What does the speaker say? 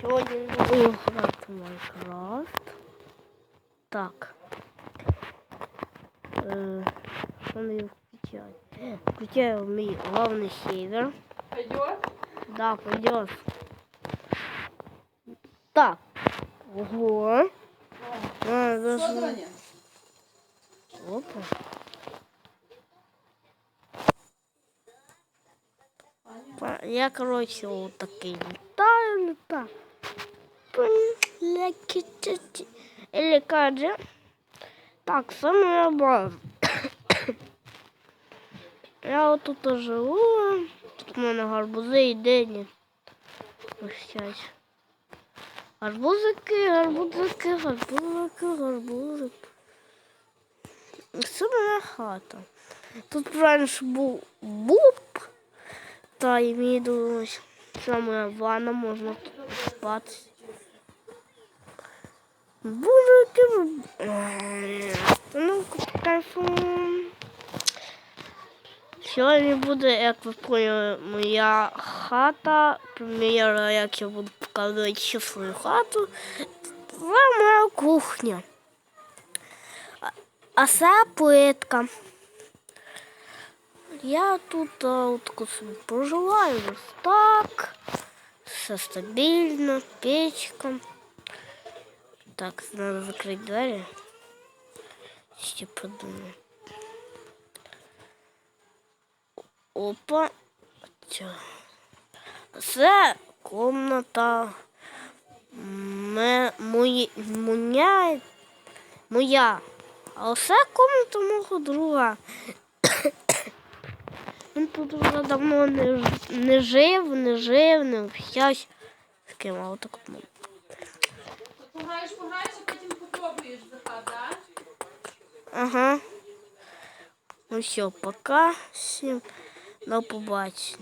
Сьогодні буду грати в Майнкрафт. Так. Е, Що не включаю? Включаю мій главний сервер. Пойдет? Да, пойдет. Так. Ого. А, даже... Опа. Па- Я, короче, вот такие летаю, летаю. Или как же? Так, самая база. Я вот тут живу. Тут у мене гарбузи і дині. Гарбузики, гарбузики, гарбузики, гарбузики. Це моя хата. Тут раніше був буб, та й мені думалось, моя ванна, можна тут спати. Боже, ви- Ну, кайфом. Сьогодні буде, як ви поняли, моя хата. Прем'єра, як я буду показувати ще свою хату. Це моя кухня. А це плитка. Я тут а, отако проживаю так. Все стабільно, печка. Так, треба закрити двері. Ще подумаю. Опа. Це комната. Мої, моя, моя. А оце комната мого друга. Він тут вже давно не, не жив, не жив, не общався. З мало так. Пограєш, пограєш, а потім попробуєш захад, так? Ага. Ну все, пока. Всім до побачення.